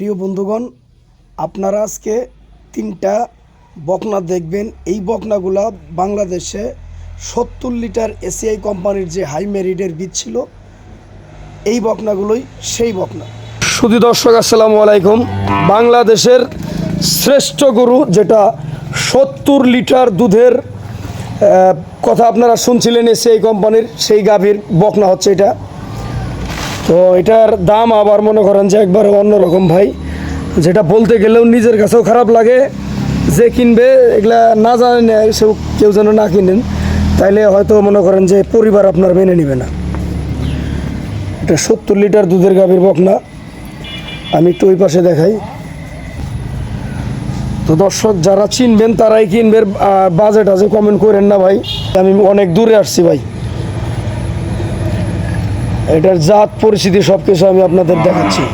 প্রিয় বন্ধুগণ, আপনারা আজকে তিনটা বকনা দেখবেন। এই বকনাগুলা বাংলাদেশে সত্তর লিটার এসিআই কোম্পানির যে হাই মেরিডের বীজ ছিল, এই বকনাগুলোই সেই বকনা। শুধু দর্শক, আসসালামু আলাইকুম। বাংলাদেশের শ্রেষ্ঠ গরু যেটা সত্তর লিটার দুধের কথা আপনারা শুনছিলেন এসিআই কোম্পানির, সেই গাভীর বকনা হচ্ছে এটা। তো এটার দাম আবার মনে করেন যে একবারে অন্যরকম ভাই। যেটা বলতে গেলেও নিজের কাছেও খারাপ লাগে, যে কিনবে এগুলা না জানে সেও কেউ যেন না কিনেন। তাইলে হয়তো মনে করেন যে পরিবার আপনার মেনে নেবে না। এটা সত্তর লিটার দুধের গাভীর বকনা। আমি একটু ওই পাশে দেখাই। তো দর্শক, যারা চিনবেন তারাই কিনবেন বাজেট আছে কমেন্ট করেন না ভাই। আমি অনেক দূরে আসছি ভাই। এটার জাত, পরিস্থিতি সব কিছু আমি আপনাদের দেখাচ্ছি।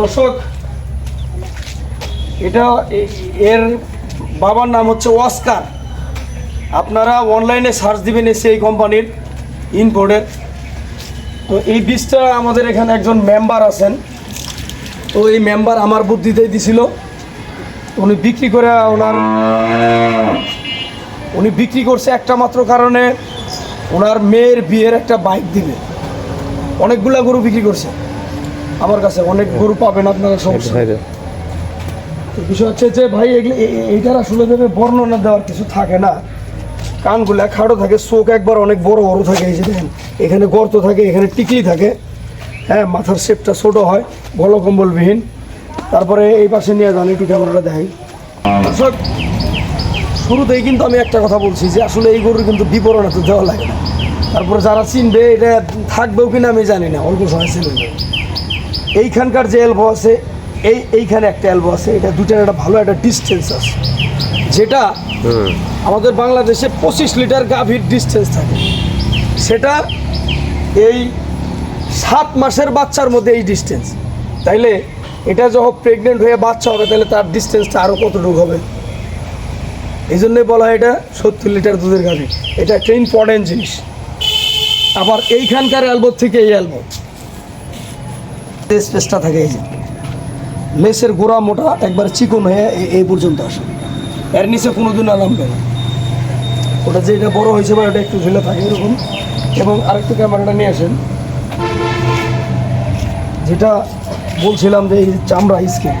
দর্শক, এটা এর বাবার নাম হচ্ছে ওয়াস্কার। আপনারা অনলাইনে সার্চ দিবেন এসে এই কোম্পানির ইনপোর্টের। তো এই বীজটা আমাদের এখানে একজন মেম্বার আছেন। তো এই মেম্বার আমার বুদ্ধিতেই দিছিল। উনি বিক্রি করে ওনার উনি বিক্রি করছে একটা মাত্র কারণে ওনার মেয়ের বিয়ের একটা বাইক দিবে। অনেকগুলা গরু বিক্রি করছে। আমার কাছে অনেক গরু পাবেন আপনারা সমস্যা। নেই। তো বিষয় হচ্ছে যে ভাই এইটার আসলে ভেবে বর্ণনা দেওয়ার কিছু থাকে না। কানগুলা খাড়ো থাকে চোখ একবার অনেক বড় বড় থাকে এই যে দেখেন এখানে গর্ত থাকে এখানে টিকলি থাকে। হ্যাঁ মাথার শেপটা ছোট হয় গলকম্বলবিহীন তারপরে এই পাশে নিয়ে যান একটু ক্যামেরাটা দেখাই। শুরুতেই কিন্তু আমি একটা কথা বলছি যে আসলে এই গরুর কিন্তু বিবরণ এত দেওয়া লাগে না। তারপরে যারা চিনবে এটা থাকবেও কিনা আমি জানি না অল্প সময় ছিল এইখানকার যে এলবো আছে এই এইখানে একটা এলবো আছে এটা দুটার একটা ভালো একটা ডিস্টেন্স আছে। যেটা আমাদের বাংলাদেশে পঁচিশ লিটার গাভীর ডিস্টেন্স থাকে। সেটা এই সাত মাসের বাচ্চার মধ্যে এই ডিস্টেন্স তাইলে এটা যখন প্রেগনেন্ট হয়ে বাচ্চা হবে তাহলে তার ডিস্টেন্সটা আরও কতটুকু হবে? এই জন্যই বলা হয় এটা সত্তর লিটার দুধের গাভী। এটা একটা ইম্পর্টেন্ট জিনিস। আবার এইখানকার অ্যালবোর থেকে এই অ্যালবো স্পেসটা থাকে এই যে। লেসের গোড়া মোটা, একবার চিকন হয়ে এই পর্যন্ত আসে। এর নিচে কোনোদিন নামবে না। ওটা যে এটা বড় হয়েছে বা ওটা একটু ঝুলে থাকে এরকম। এবং আরেকটু ক্যামেরাটা নিয়ে আসেন। যেটা বলছিলাম যে এই চামড়া স্কিন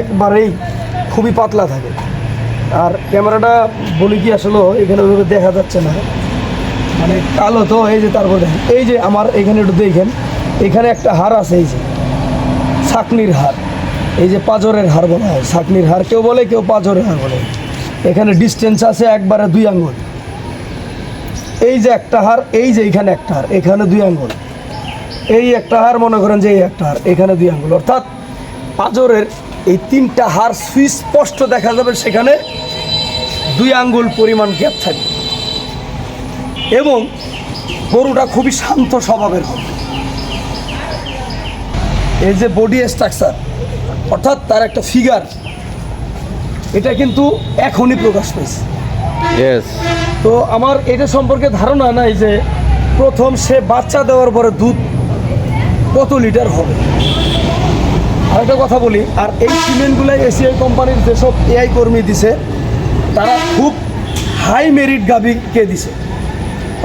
একবারেই খুবই পাতলা থাকে। ক্যামেরাটা বলি কি আসলে এখানে ওইভাবে দেখা যাচ্ছে না। মানে কালো তো, এই যে তারপর দেখেন, এই যে আমার এখানে একটু দেখেন, এখানে একটা হার আছে, এই যে ছাকনির হার, এই যে পাজরের হার বলা হয়, ছাকনির হার কেউ বলে, কেউ পাজরের হার বলে। এখানে ডিস্টেন্স আছে একবারে দুই আঙ্গুল। এই যে একটা হার, এই যে এখানে একটা হার, এখানে দুই আঙ্গুল। এই একটা হার, মনে করেন যে এই একটা হার, এখানে দুই আঙ্গুল। অর্থাৎ পাজরের এই তিনটা হার সুস্পষ্ট দেখা যাবে সেখানে। দুই আঙ্গুল পরিমাণ গ্যাপ থাকবে। এবং গরুটা খুবই শান্ত স্বভাবের হবে। এই যে বডি স্ট্রাকচার অর্থাৎ তার একটা ফিগার এটা কিন্তু এখনই প্রকাশ পেয়েছে। তো আমার এটা সম্পর্কে ধারণা নাই যে প্রথম সে বাচ্চা দেওয়ার পরে দুধ কত লিটার হবে। আরেকটা কথা বলি আর এই সিমেন্টগুলো এসিআই কোম্পানির যেসব এআই কর্মী দিছে তারা খুব হাই মেরিট গাভীকে দিছে।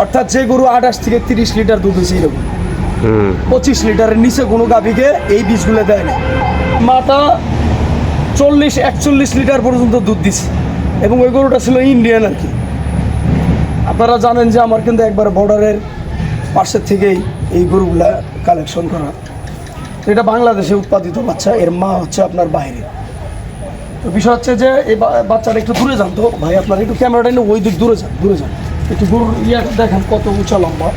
অর্থাৎ যে গরু আঠাশ থেকে তিরিশ লিটার দুধ হয়েছে এরকম পঁচিশ লিটারের নিচে কোনো গাভীকে এই বীজগুলো দেয় না। মাটা চল্লিশ একচল্লিশ লিটার পর্যন্ত দুধ দিছে। এবং ওই গরুটা ছিল ইন্ডিয়ান আর কি। আপনারা জানেন যে আমার কিন্তু একবার বর্ডারের পাশের থেকেই এই গরুগুলা কালেকশন করা। এটা বাংলাদেশে উৎপাদিত বাচ্চা এর মা হচ্ছে আপনার বাইরে। তো বিষয় হচ্ছে যে এই বাচ্চাটা একটু দূরে যান তো। ভাই, আপনার একটু ক্যামেরাটা নিয়ে ওই দিক দূরে যান দূরে যান। একটু গরুর ইয়েটা দেখেন কত উঁচা লম্বা।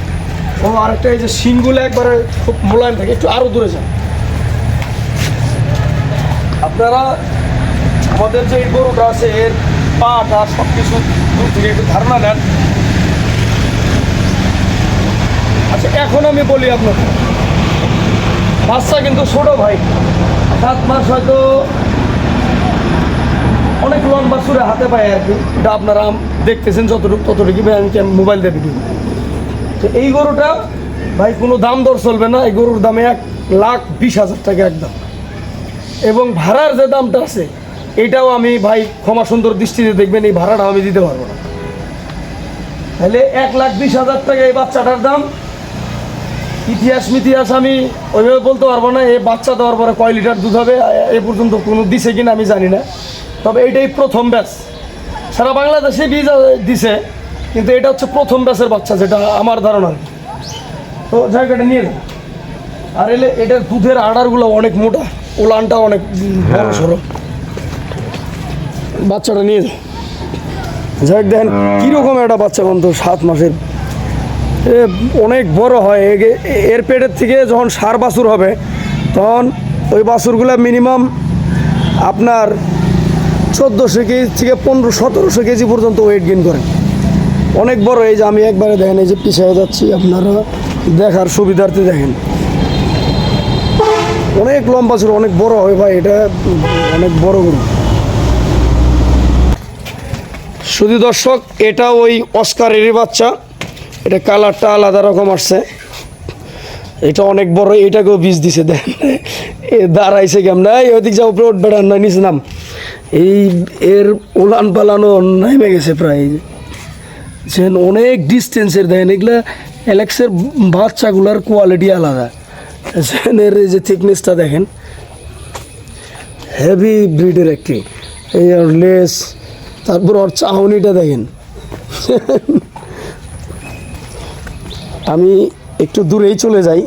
ও, আরেকটা এই যে শিংগুলো একবারে খুব মোলায়েম থাকে, একটু আরও দূরে যান। আপনারা আমাদের যে গরুটা আছে, এর পাটা সব কিছু দূর থেকে একটু ধারণা নেন। আচ্ছা এখন আমি বলি আপনাকে। বাচ্চা কিন্তু ছোট ভাই। সাত মাস হয়তো অনেক লম্বা সুরে হাতে পায় আর কি। এটা আপনারা দেখতেছেন যতটুকু ততটুকু আমি মোবাইল দিয়ে ভিডিও তো এই গরুটা, ভাই, কোনো দাম দর চলবে না। এই গরুর দামে এক লাখ বিশ হাজার টাকা একদম। এবং ভাড়ার যে দামটা আছে, এটাও আমি ভাই ক্ষমা সুন্দর দৃষ্টিতে দেখবেন, এই ভাড়াটা আমি দিতে পারব না। তাহলে এক লাখ বিশ হাজার টাকা এই বাচ্চাটার দাম। ইতিহাস মিতিহাস আমি ওইভাবে বলতে পারব না, এই বাচ্চা দেওয়ার পরে কয় লিটার দুধ হবে, এ পর্যন্ত কোনো দিছে কিনা আমি জানি না। তবে এটাই প্রথম ব্যাচ। সারা বাংলাদেশে বীজ দিছে কিন্তু এটা হচ্ছে প্রথম ব্যাচের বাচ্চা যেটা আমার ধারণা। তো জায়গাটা নিয়ে যান আর এলে এটার দুধের আড়ারগুলো অনেক মোটা ওলানটা অনেক বড় সড়ো বাচ্চাটা নিয়ে যাও যাই দেখেন কীরকম একটা বাচ্চা বন্ধু সাত মাসের। এ অনেক বড় হয়। এর পেটের থেকে যখন সার বাছুর হবে তখন ওই বাছুরগুলো মিনিমাম আপনার চোদ্দোশো কেজি থেকে পনেরো, সতেরোশো কেজি পর্যন্ত ওয়েট গেইন করে অনেক বড়, এই যে আমি একবারে দেখেন, এই যে পিছিয়ে যাচ্ছি, আপনারা দেখার সুবিধার্থে দেখেন। অনেক লম্বা ছিল, অনেক বড় হয় ভাই, এটা অনেক বড় গরু। শুধু দর্শক, এটা ওই অস্কার অস্কারেরই বাচ্চা, এটা কালারটা আলাদা রকম আসছে। এটা অনেক বড়, এটাকেও বীজ দিছে দেন এ দাঁড়াইছে কেমন? এই ওদিক যাও উপরে উঠবে না নাম। এই এর উলান পালানো নেমে গেছে প্রায়। যে অনেক ডিস্টেন্সের দেখেন এগুলা অ্যালেক্সের বাচ্চাগুলার কোয়ালিটি আলাদা। এর যে থিকনেসটা দেখেন হেভি ব্রিডের একটি। এই লেস তারপর ওর চাহনিটা দেখেন। আমি একটু দূরেই চলে যাই।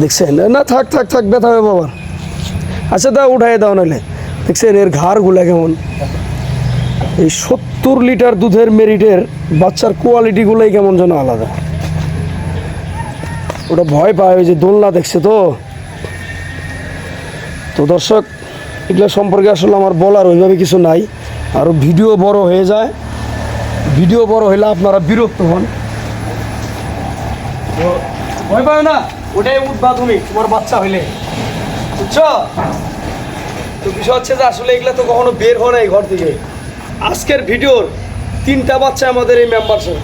দেখছেন? না থাক থাক থাক, ব্যথা হবে বাবা আচ্ছা দা উঠাই দাও নাহলে। দেখছেন, এর ঘাড়গুলা কেমন? এই সত্তর লিটার দুধের মেরিটের বাচ্চার কোয়ালিটিগুলোই কেমন যেন আলাদা। ওটা ভয় পায়, ওই যে দোলনা দেখছে তো। তো দর্শক, এগুলো সম্পর্কে আসলে আমার বলার ওইভাবে কিছু নাই। আরও ভিডিও বড় হয়ে যায়। ভিডিও বড় হইলে আপনারা বিরক্ত হন। ভয় পায় না? ওটাই উঠবা তুমি, তোমার বাচ্চা হইলে। বুঝছ? তো বিষয় হচ্ছে যে আসলে এগুলো তো কখনো বের হয় নাই ঘর থেকে। আজকের ভিডিওর তিনটা বাচ্চা আমাদের এই মেম্বারশিপ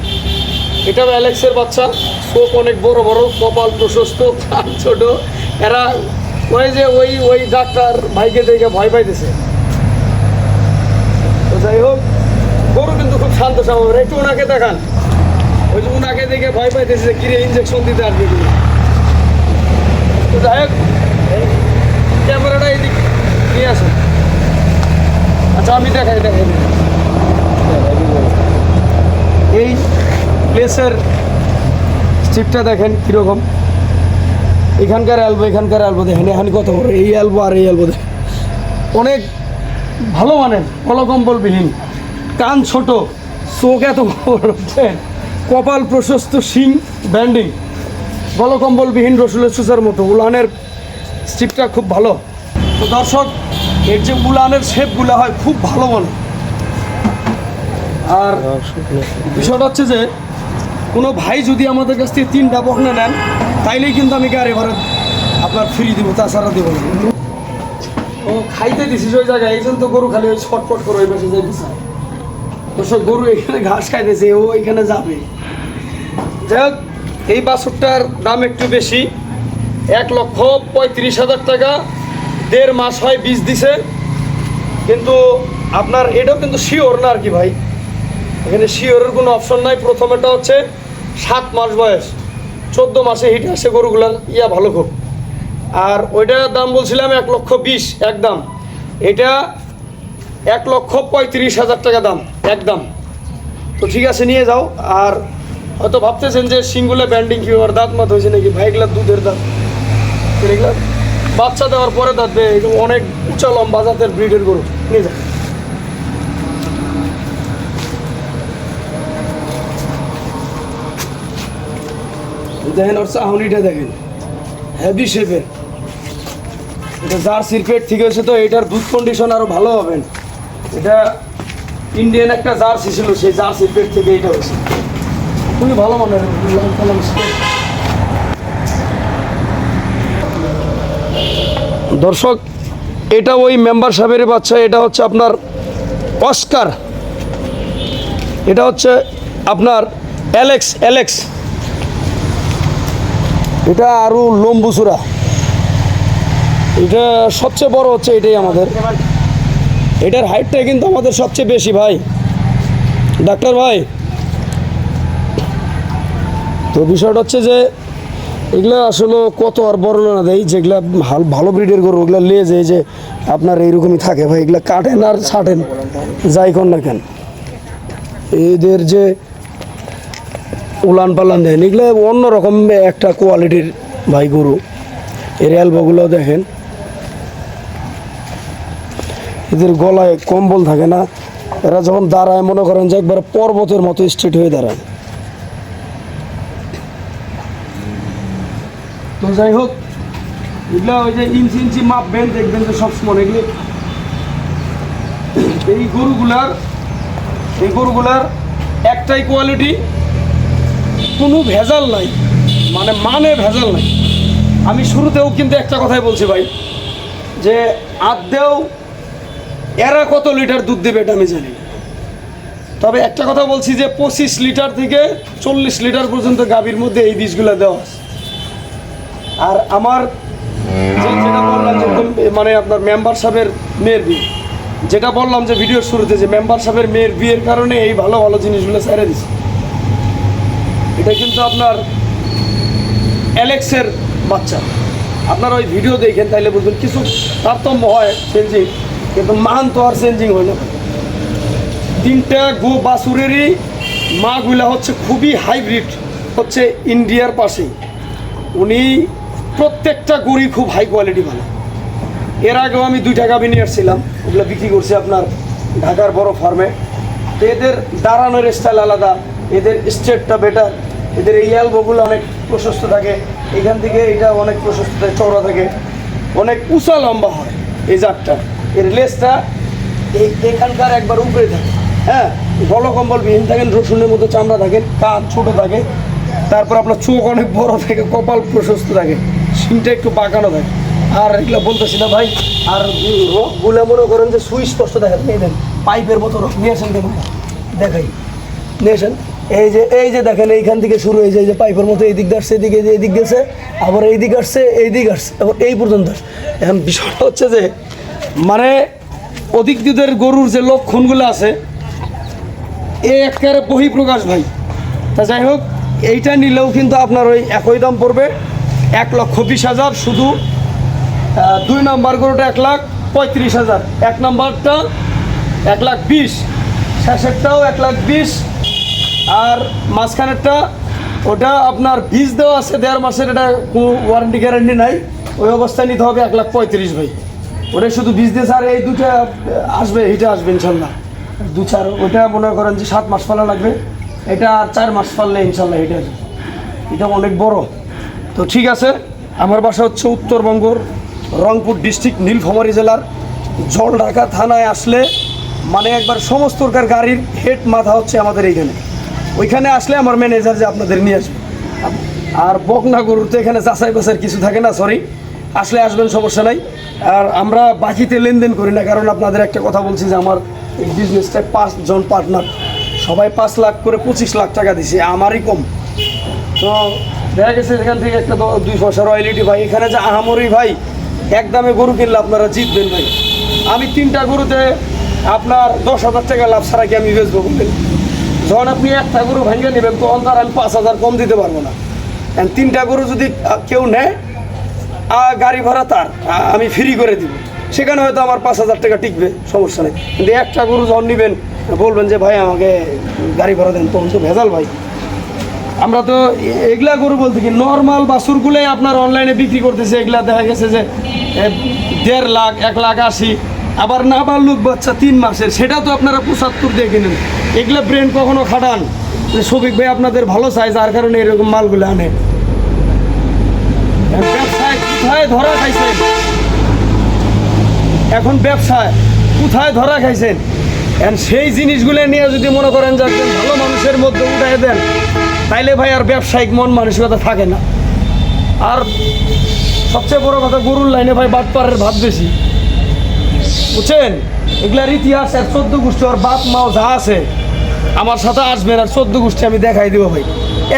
এটা অ্যালেক্সের বাচ্চা চোখ অনেক বড় বড়, কপাল প্রশস্ত কান ছোট। এরা ওই যে ওই ওই ডাক্তার ভাইকে দেখে ভয় পাইতেছে। তো যাই হোক, গরু কিন্তু খুব শান্ত স্বভাবের। একটু ওনাকে দেখান। ওই যে ওনাকে দেখে ভয় পাইতেছে কিরে ইঞ্জেকশন দিতে আসবে কিনা। তো যাই হোক, ক্যামেরাটা এদিক নিয়ে আসুন আচ্ছা আমি দেখাই দেখাই। এই প্লেসের স্ট্রিপটা দেখেন কীরকম। এখানকার অ্যালবো এখানকার অ্যালবো দেখেন, এখানে কত বড়। এই অ্যালবো আর এই অ্যালবো দেখেন। অনেক ভালো মানের কলকম্বলবিহীন কান ছোট, চোখ এত বড় কপাল প্রশস্ত, শিং ব্যান্ডিং গলকম্বলবিহীন রসুলের সুসার মতো। উলানের স্ট্রিপটা খুব ভালো। তো দর্শক, এর যে উলানের শেপগুলো হয় খুব ভালো মনে আর বিষয়টা হচ্ছে যে, কোনো ভাই যদি আমাদের কাছ থেকে তিনটা বকনা নেন, তাইলেই কিন্তু আমি গাড়ি ভাড়া আপনার ফ্রি দিব, তাছাড়া দেবো ও খাইতে দিছিস ওই জায়গায় এই তো গরু খালি ওই ছটপট করে ওই পাশে যাইতেছে। দর্শক, গরু এখানে ঘাস খাইতেছে, ও এখানে যাবে। যাই এই বাছুরটার দাম একটু বেশি। এক লক্ষ পঁয়ত্রিশ হাজার টাকা। দেড় মাস হয় বীজ দিছে। কিন্তু আপনার এটাও কিন্তু শিওর না আর কি ভাই। এখানে শিওরের কোনো অপশন নাই। প্রথমেটা হচ্ছে সাত মাস বয়স। চোদ্দ মাসে হিট আসে গরুগুলার ইয়া ভালো খুব। আর ওইটার দাম বলছিলাম এক লক্ষ বিশ একদম। এটা এক লক্ষ পঁয়ত্রিশ হাজার টাকা দাম, একদম। তো ঠিক আছে, নিয়ে যাও। আর হয়তো ভাবতেছেন যে সিঙ্গুলে ব্যান্ডিং কি আর দাঁত মাত হয়েছে নাকি? ভাই এগুলা দুধের দাঁত। বাচ্চা দেওয়ার পরে দাঁত দেয় অনেক উঁচা লম্বা জাতের ব্রিডের গরু। নিয়ে যাও দেখেন ওর চাহনিটা দেখেন। হেভি শেপের এটা জার্সির পেট ঠিক হয়েছে তো, এটার দুধ কন্ডিশন আরও ভালো হবেন এটা ইন্ডিয়ান একটা জার্সি ছিল, সেই জার্সির পেট থেকে এটা হয়েছে। খুবই ভালো স্টেপ। দর্শক, এটা ওই মেম্বার সাহেবের বাচ্চা, এটা হচ্ছে আপনার অস্কার এটা হচ্ছে আপনার অ্যালেক্স অ্যালেক্স এটা আরও লম্বুচূড়া এটা সবচেয়ে বড় হচ্ছে এটাই আমাদের। এটার হাইটটাই কিন্তু আমাদের সবচেয়ে বেশি ভাই। ডাক্তার ভাই তো বিষয়টা হচ্ছে যে এগুলো আসলে কত আর বর্ণনা দেয়? যেগুলা ভালো ভালো ব্রিডের গরু, ওগুলো লে যায় যে আপনার এইরকমই থাকে ভাই, এগুলো কাটেন আর ছাটেন, যাই কর না কেন। এদের যে উলান পালান দেন, এগুলো অন্যরকম একটা কোয়ালিটির ভাই গরু। এর অ্যালবোগুলো দেখেন। এদের গলায় কম্বল থাকে না। এরা যখন দাঁড়ায়, মনে করেন যে একবার পর্বতের মতো স্ট্রেট হয়ে দাঁড়ায়। তো যাই হোক, এগুলো ওই যে ইঞ্চি ইঞ্চি মাপবেন দেখবেন যে সবসময় এগুলি। এই গরুগুলার এই গরুগুলার একটাই কোয়ালিটি কোনো ভেজাল নাই। মানে মানে ভেজাল নাই। আমি শুরুতেও কিন্তু একটা কথাই বলছি ভাই, যে আদৌ এরা কত লিটার দুধ দেবে এটা আমি জানি তবে একটা কথা বলছি যে পঁচিশ লিটার থেকে চল্লিশ লিটার পর্যন্ত গাভীর মধ্যে এই বীজগুলো দেওয়া আছে। আর আমার যেটা বললাম যে মানে আপনার মেম্বার সাহেবের মেয়ের বিয়ে, যেটা বললাম যে ভিডিওর শুরুতে যে মেম্বার সাহেবের মেয়ের বিয়ের কারণে এই ভালো ভালো জিনিসগুলো ছেড়ে দিছে। এটা কিন্তু আপনার অ্যালেক্সের বাচ্চা। আপনার ওই ভিডিও দেখেন, তাইলে বুঝবেন কিছু তারতম্য হয় চেঞ্জিং কিন্তু মান তো আর চেঞ্জিং হয় না। তিনটা গো বাসুরেরই মাগুলা হচ্ছে খুবই হাইব্রিড হচ্ছে ইন্ডিয়ার পাশেই। উনি প্রত্যেকটা গড়ি খুব হাই কোয়ালিটি ভালো এর আগেও আমি দুইটা গাবি নিয়ে আসছিলাম, ওগুলো বিক্রি করছি আপনার ঢাকার বড় ফার্মে তো এদের দাঁড়ানোর স্টাইল আলাদা, এদের স্টেটটা বেটার এদের এই অ্যালবোগুলো অনেক প্রশস্ত থাকে, এখান থেকে এটা অনেক প্রশস্ত থাকে, চওড়া থাকে। অনেক উঁচা লম্বা হয় এই জাতটা। এর লেসটা এই এখানকার একবার উপরে থাকে। হ্যাঁ গলকম্বল বিহীন থাকেন, রসুনের মতো চামড়া থাকে কান ছোট থাকে। তারপর আপনার চোখ অনেক বড় থাকে, কপাল প্রশস্ত থাকে। সিনটা একটু বাঁকানো থাকে আর এগুলো বলতেছি না ভাই, আর রকগুলো মনে করেন যে সুস্পষ্ট দেখা যায়। এই দেন, পাইপের মতো রোগ। নিয়ে আসেন কেন দেখাই। নিয়ে আসেন। এই যে এই যে দেখেন, এইখান থেকে শুরু হয়েছে, এই যে পাইপের মতো এই দিক আসছে, এদিকে এই দিক গেছে আবার এই দিক আসছে এই দিক আসছে, আবার এই পর্যন্ত আসছে। এখন বিষয়টা হচ্ছে যে মানে অধিক দুধের গরুর যে লক্ষণগুলো আছে, এ একেবারে বহিঃপ্রকাশ ভাই। তা যাই হোক, এইটা নিলেও কিন্তু আপনার ওই একই দাম পড়বে। এক লক্ষ বিশ হাজার, শুধু দুই নাম্বার গরুটা এক লাখ পঁয়ত্রিশ হাজার। এক নাম্বারটা এক লাখ বিশ, শেষেরটাও এক লাখ বিশ, আর মাঝখানেরটা, ওটা আপনার বীজ দেওয়া আছে দেড় মাসের, এটা কোনো ওয়ারেন্টি গ্যারান্টি নাই, ওই অবস্থায় নিতে হবে এক লাখ পঁয়ত্রিশ ভাই। ওটা শুধু বীজ দিয়ে স্যার এই দুটা আসবে এটা আসবে ইনশাল্লাহ। দু চার ওটা মনে করেন যে সাত মাস পালা লাগবে, এটা আর চার মাস পারলে ইনশাল্লাহ এটা এটা অনেক বড়। তো ঠিক আছে, আমার বাসা হচ্ছে উত্তরবঙ্গর রংপুর ডিস্ট্রিক্ট নীলফামারী জেলার জলঢাকা থানায় আসলে মানে একবার সমস্ত গাড়ির হেড মাথা হচ্ছে আমাদের এইখানে। ওইখানে আসলে আমার ম্যানেজার যে আপনাদের নিয়ে আসবে। আর বকনা তো এখানে যাচাই বাছাই কিছু থাকে না সরি আসলে আসবেন, সমস্যা নাই। আর আমরা বাকিতে লেনদেন করি না, কারণ আপনাদের একটা কথা বলছি যে আমার এই বিজনেসটা পাঁচজন পার্টনার সবাই পাঁচ লাখ করে পঁচিশ লাখ টাকা দিছে, আমারই কম। তো দেখা গেছে এখান থেকে একটা দুই পয়সা রয়্যালিটি ভাই। এখানে যে আহামরি ভাই, এক দামে গরু কিনলে আপনারা জিতবেন ভাই। আমি তিনটা গরুতে আপনার দশ হাজার টাকা লাভ ছাড়া কি আমি বেচবো বললেন? যখন আপনি একটা গরু ভেঙে নেবেন, তখন তার আমি পাঁচ হাজার কম দিতে পারব না। তিনটা গরু যদি কেউ নেয় গাড়ি ভাড়া তার আমি ফ্রি করে দিব। সেখানে হয়তো আমার পাঁচ হাজার টাকা টিকবে, সমস্যা নেই। কিন্তু একটা গরু যখন নেবেন, বলবেন যে, ভাই, আমাকে গাড়ি ভাড়া দেন, তখন তো ভেজাল ভাই। আমরা তো এগুলা গরু বলতে কি নর্মাল বাছুরগুলোই আপনার অনলাইনে বিক্রি করতেছে, এগুলা দেখা গেছে যে দেড় লাখ, এক লাখ আশি, আবার না বাল্লুক বাচ্চা তিন মাসের, সেটা তো আপনারা পঁচাত্তর দিয়ে কিনেন। এগুলা ব্রেন কখনো খাটান? যে শফিক ভাই আপনাদের ভালো চাই যার কারণে এরকম মালগুলো আনে। ব্যবসায় কোথায় ধরা খাইছেন? এখন ব্যবসায় কোথায় ধরা খাইছেন? সেই জিনিসগুলো নিয়ে যদি মনে করেন যে একজন ভালো মানুষের মধ্যে উঠাই দেন তাইলে ভাই আর ব্যবসায়িক মন মানসিকতা থাকে না। আর সবচেয়ে বড় কথা গরুর লাইনে ভাই বাটপাড়ের ভাত বেশি। বুঝছেন? এগুলার ইতিহাস এক চোদ্দ গোষ্ঠী আর বাপ, মাও যা আছে, আমার সাথে আসবেন আর চোদ্দ গোষ্ঠী আমি দেখাই দিব ভাই।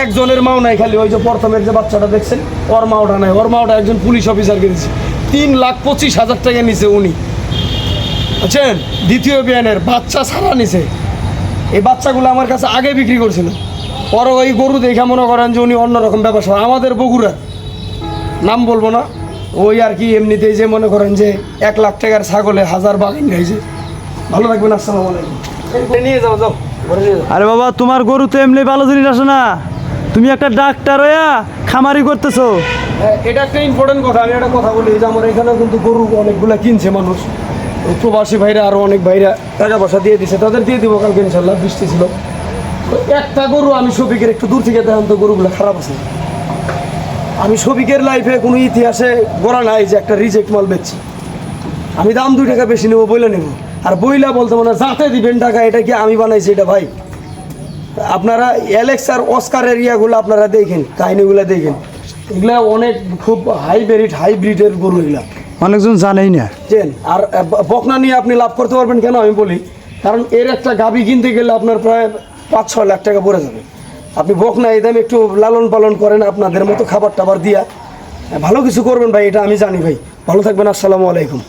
একজনের মাও নাই খালি, ওই যে প্রথমের যে বাচ্চাটা দেখছেন, ওর মাওটা নাই। ওর মাওটা একজন পুলিশ অফিসারকে দিচ্ছে তিন লাখ পঁচিশ হাজার টাকা নিছে উনি। বুঝছেন? দ্বিতীয় বিয়ানের বাচ্চা ছাড়া নিছে। এই বাচ্চাগুলো আমার কাছে আগে বিক্রি করছিল। পরে ওই গরু দেখে মনে করেন যে উনি অন্যরকম ব্যবসা। আমাদের বগুড়ার নাম বলব না। ওই আর কি এমনিতেই যে মনে করেন যে এক লাখ টাকার ছাগলে হাজার বাগান গাইছে। ভালো থাকবেন আসসালামু আলাইকুম। নিয়ে যাও যাও আরে বাবা তোমার গরু তো এমনি ভালো জিনিস আসে না। তুমি একটা ডাক্তার হইয়া খামারি করতেছো। হ্যাঁ, এটা একটা ইম্পর্টেন্ট কথা। আমি একটা কথা বলি যে আমার এখানে কিন্তু গরু অনেকগুলা কিনছে মানুষ। প্রবাসী ভাইরা আরও অনেক ভাইরা টাকা পয়সা দিয়ে দিছে। তাদের দিয়ে দিব কালকে ইনশাল্লাহ বৃষ্টি ছিল। একটা গরু আমি শফিকের একটু দূর থেকে দেখান তো গরুগুলো খারাপ আছে। আমি শফিকের লাইফে কোনো ইতিহাসে গড়া নাই যে একটা রিজেক্ট মাল বেচছি। আমি দাম দুই টাকা বেশি নেব বইলে নেব। আর বইলা বলতে মানে যাতে দিবেন টাকা এটা কি আমি বানাইছি এটা ভাই? আপনারা অ্যালেক্স আর অস্কারের ইয়াগুলো আপনারা দেখেন কাহিনিগুলো দেখেন। এগুলা অনেক খুব হাইব্রিড হাইব্রিডের গরু এগুলা। অনেকজন জানেই না। চেন আর বকনা নিয়ে আপনি লাভ করতে পারবেন কেন আমি বলি? কারণ এর একটা গাবি কিনতে গেলে আপনার প্রায় পাঁচ, ছয় লাখ টাকা পড়ে যাবে। আপনি বকনা এই দামে একটু লালন পালন করেন, আপনাদের মতো খাবার টাবার দিয়া। ভালো কিছু করবেন ভাই, এটা আমি জানি ভাই। ভালো থাকবেন, আসসালামু আলাইকুম।